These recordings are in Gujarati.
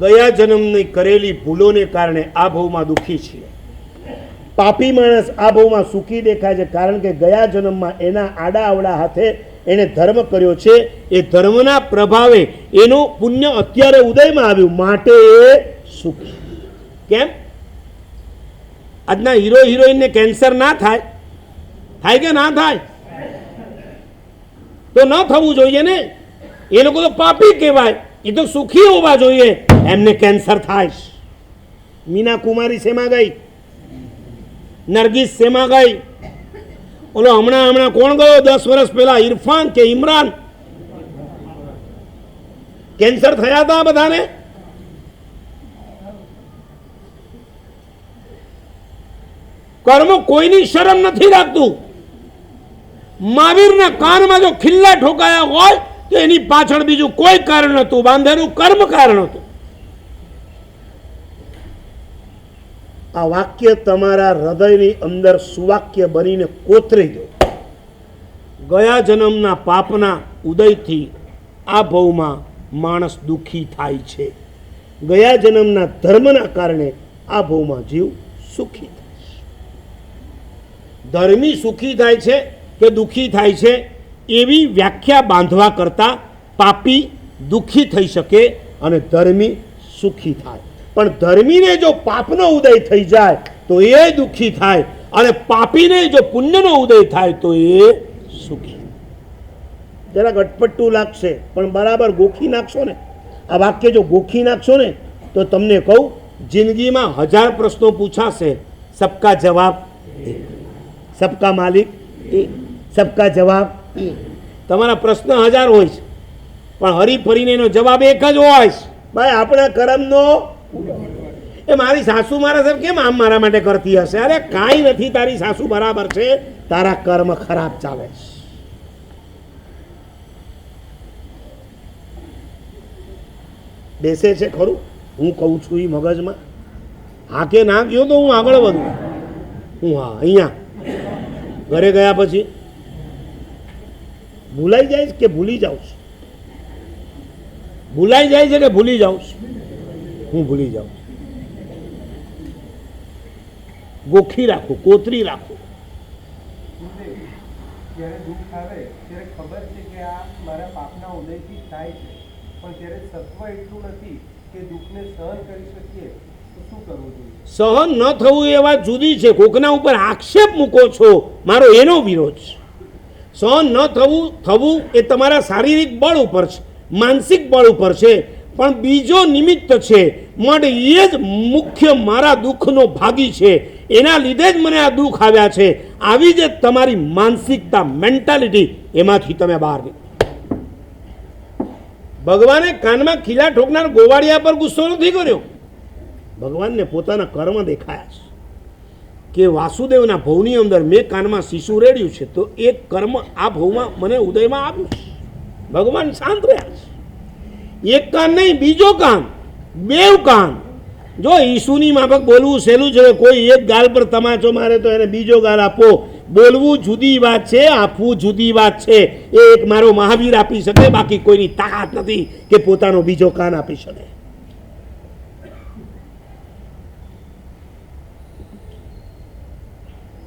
ગયા જન્મની કરેલી ભૂલોને કારણે આ ભવમાં દુઃખી છીએ. પાપી માણસ આ ભવમાં સુખી દેખાય છે કારણ કે ગયા જન્મમાં એના આડા આવડા હાથે એણે ધર્મ કર્યો છે. એ ધર્મના પ્રભાવે એનું પુણ્ય અત્યારે ઉદયમાં આવ્યું. માટે એ સુખી. કેમ? આજના હીરો હિરોઈનને કેન્સર ના થાય. થાય કે ના થાય? તો ન થવું જોઈએ ને? એ લોકો તો પાપી કહેવાય. એ તો સુખી હોવા જોઈએ. એમને કેન્સર થાય મીના કુમારી શેમાં ગઈ? નરગીસ શેમાં ગઈ? ઓલો હમણાં હમણાં કોણ ગયો? દસ વર્ષ પહેલા ઇરફાન કે ઇમરાન? કેન્સર થયા હતા બધાને? કર્મ કોઈની શરમ નથી રાખતું. મહાવીરના કાનમાં જો ખિલ્લા ઠોકાયા હોય તો એની પાછળ બીજું કોઈ કારણ નહોતું. બાંધેલું કર્મ કારણ હતું. આ વાક્ય તમારા હૃદયની અંદર સુવાક્ય બનીને કોતરી દો. ગયા જન્મના પાપના ઉદયથી આ ભવમાં માણસ દુઃખી થાય છે. ગયા જન્મના ધર્મના કારણે આ ભવમાં જીવ સુખી થાય છે. ધર્મી સુખી થાય છે કે દુઃખી થાય છે, એવી વ્યાખ્યા બાંધવા કરતાં પાપી દુઃખી થઈ શકે અને ધર્મી સુખી થાય. પણ ધર્મીને જો પાપનો ઉદય થઈ જાય, તો એ દુઃખી થાય. અને પાપીને જો પુણ્યનો ઉદય થાય, તો એ સુખી. જરાક અટપટું લાગશે, પણ બરાબર ગોખી નાખશો ને. આ વાક્ય જો ગોખી નાખશો ને, તો તમને કહું, જિંદગીમાં હજાર પ્રશ્નો પૂછાશે. સબકા જવાબ સબકા માલિક સબકા જવાબ તમારા પ્રશ્ન હજાર હોય છે, પણ હરી ફરીને એનો જવાબ એક જ હોય છે. ભાઈ, આપણા કર્મનો એ મારી સાસુ મારા સાહેબ કેમ આમ મારા માટે કરતી હશે? અરે કાંઈ નથી, તારી સાસુ બરાબર છે. તારા કર્મ ખરાબ ચાલે છે. બેસે છે ખરું? હું કહું છું એ મગજમાં. હા કે ના ગયો તો હું આગળ વધું. હું હા, અહીંયા. ઘરે ગયા પછી. ભૂલાઈ જાય કે ભૂલી જાઉં છું? ભૂલાઈ જાય છે કે ભૂલી જાઉં છું? હું ભૂલી જાઉં. ગોખી રાખું કોતરી રાખું. જ્યારે દુઃખ આવે ત્યારે ખબર છે કે આ મારા પાપના ઉદયથી થાય છે. પણ ત્યારે સત્વ એટલું નથી કે દુઃખને સહન કરી શકીએ તો શું કરવું જોઈએ? સહન ન થવું એ વાત જુદી છે. કોકના ઉપર આક્ષેપ મૂકો છો મારો એનો વિરોધ છે. સહન ન થવું થવું એ તમારા શારીરિક બળ ઉપર છે માનસિક બળ ઉપર છે. પણ બીજો નિમિત્ત છે. માટે એ જ મુખ્ય મારા દુઃખનો ભાગી છે. એના લીધે જ મને આ દુઃખ આવ્યા છે. આવી જે તમારી માનસિકતા મેન્ટાલિટી એમાંથી તમે બહાર ભગવાને કાનમાં ખીલા ઠોકનાર ગોવાળિયા પર ગુસ્સો નથી કર્યો. ભગવાનને પોતાના કર્મ દેખાયા છે. કે વાસુદેવના ભવની અંદર મેં કાનમાં શિશુ રેડ્યું છે, તો એ કર્મ આ ભવમાં મને ઉદયમાં આવ્યું ભગવાન શાંત રહ્યા. છે એક કાન નહીં, બીજો કાન બેવ કાન જો ઈસુની માફક બોલવું સહેલું છે કોઈ એક ગાલ પર તમાચો મારે તો એને બીજો ગાલ આપો. બોલવું જુદી વાત છે, આપવું જુદી વાત છે. એ એક મારો મહાવીર આપી શકે, બાકી કોઈની તાકાત નથી કે પોતાનો બીજો કાન આપી શકે.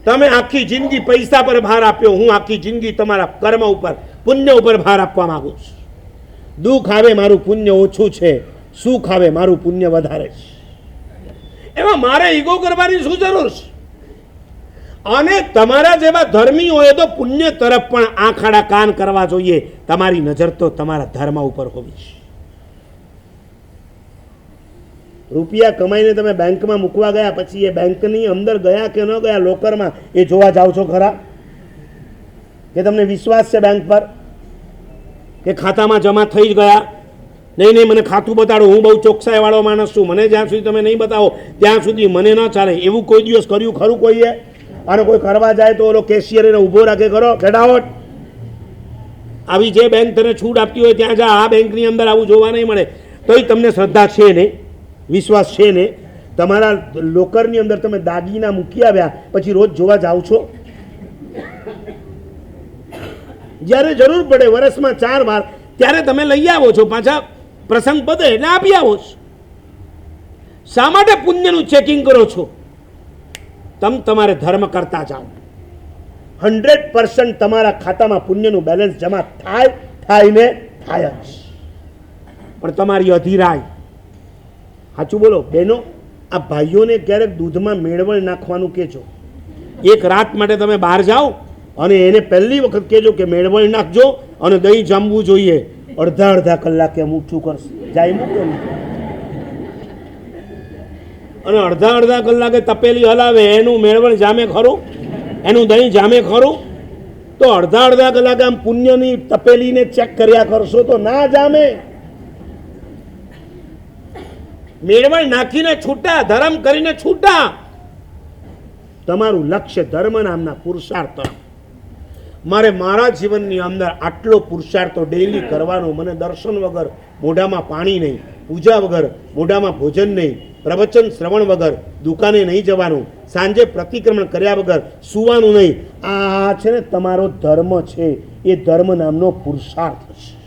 તમે આખી જિંદગી પૈસા પર ભાર આપ્યો, હું આખી જિંદગી તમારા કર્મ ઉપર, પુણ્ય ઉપર ભાર આપવા માંગુ છું. દુઃખ આવે, મારું પુણ્ય ઓછું છે. સુખ આવે, મારું પુણ્ય વધારે છે. એમાં મારે ઈગો કરવાની શું જરૂર છે? અને તમારા જેવા ધર્મી હોય તો પુણ્ય તરફ પણ આંખાડા કાન કરવા જોઈએ. તમારી નજર તો તમારા ધર્મ ઉપર હોવી છે. રૂપિયા કમાઈને તમે બેંકમાં મૂકવા ગયા પછી એ બેંકની અંદર ગયા કે ન ગયા લોકરમાં, એ જોવા જાઓ છો ખરા? કે તમને વિશ્વાસ છે બેંક પર? કે ખાતામાં જમા થઈ જ ગયા. નહીં નહીં, મને ખાતું બતાડો. હું બહુ ચોકસાઈવાળો માણસ છું. મને જ્યાં સુધી તમે નહીં બતાવો, ત્યાં સુધી મને ન ચાલે. એવું કોઈ દિવસ કર્યું ખરું કોઈએ? અને કોઈ કરવા જાય તો ઓલો કેશિયર એને ઊભો રાખે. કરો ખેડાવટ આવી જે બેંક તને છૂટ આપતી હોય ત્યાં જા. આ બેંકની અંદર આવું જોવા નહીં મળે. તોય તમને શ્રદ્ધા છે ને? વિશ્વાસ છે ને? તમારા લોકરની અંદર તમે દાગીના મૂકી આવ્યા, પછી રોજ જોવા જાઓ છો? જ્યારે જરૂર પડે વર્ષમાં ચાર વાર, ત્યારે તમે લઈ આવો છો પાછા પ્રસંગ પતે એટલે આપી આવો છો. શા માટે પુણ્યનું ચેકિંગ કરો છો? તમ તમારે ધર્મ કરતા જાઓ. હંડ્રેડ પર્સન્ટ તમારા ખાતામાં પુણ્યનું બેલેન્સ જમા થાય થાય ને થાય જ. પણ તમારી અધિરાય. સાચું બોલો બેનો આ ભાઈઓને ક્યારેક દૂધમાં મેળવણ નાખવાનું કહેજો. એક રાત માટે તમે બહાર જાઓ અને એને પહેલી વખત કહેજો કે મેળવણ નાખજો અને દહીં જામવું જોઈએ. અડધા અડધા કલાકે મૂઠું કરશે. જાય મૂકે અને અડધા અડધા કલાકે તપેલી હલાવે, એનું મેળવણ જામે ખરું? એનું દહીં જામે ખરું? તો અડધા અડધા કલાકે આમ પુણ્યની તપેલીને ચેક કર્યા કરશો તો ના જામે. મેળવણ નાખીને છૂટા, ધર્મ કરીને છૂટા. તમારું લક્ષ્ય ધર્મ નામના પુરુષાર્થ તરફ. મારે મારા જીવનની અંદર આટલો પુરુષાર્થ તો ડેઈલી કરવાનો, મને દર્શન વગર મોઢામાં પાણી નહીં, પૂજા વગર મોઢામાં ભોજન નહીં, પ્રવચન, શ્રવણ વગર દુકાને નહીં જવાનું, સાંજે પ્રતિક્રમણ કર્યા વગર સુવાનું નહીં. આ છે ને તમારો ધર્મ છે. એ ધર્મ નામનો પુરુષાર્થ છે.